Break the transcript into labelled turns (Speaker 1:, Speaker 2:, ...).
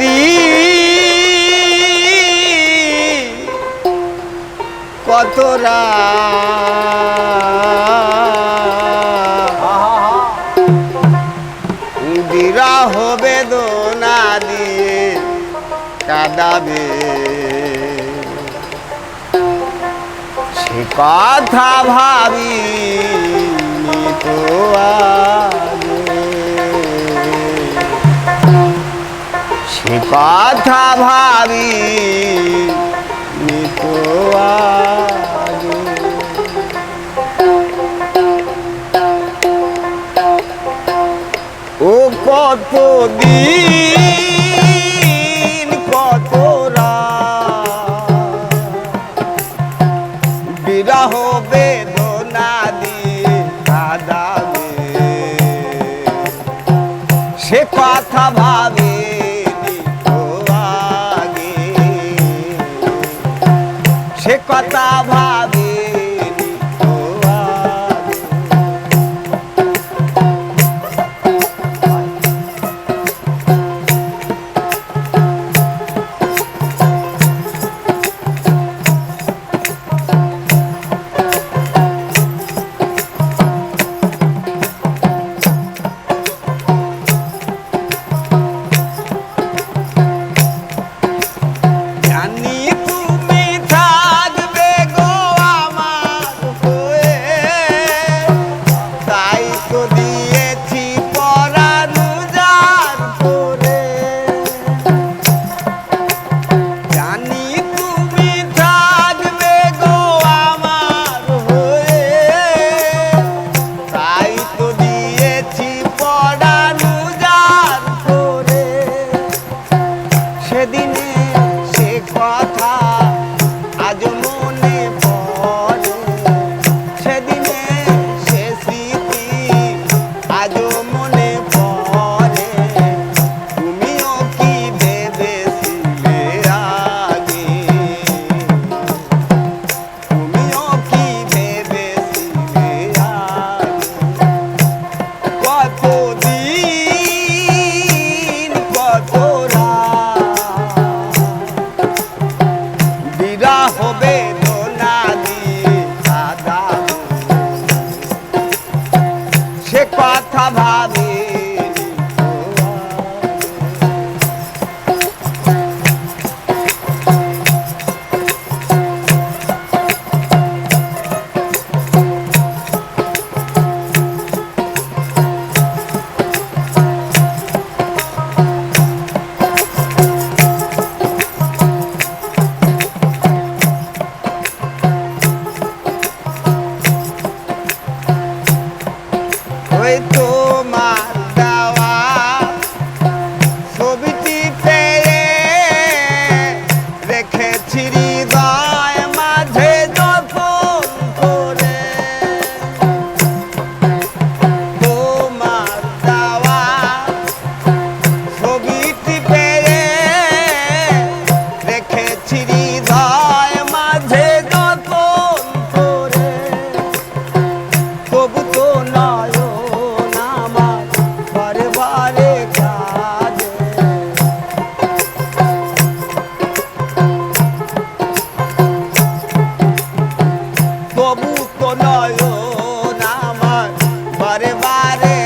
Speaker 1: যদি কত বিরাহ বেদনা দিয়ে কাদাবে। সে কথা ভাবি কথা ভাবি ও কত দিন কত বিরাহ বেদনা দিয়ে দাদা সে কথা ভাবি সে কথা ভাবি। अच्छे दिन शेख बात Padre. ঘরে বারে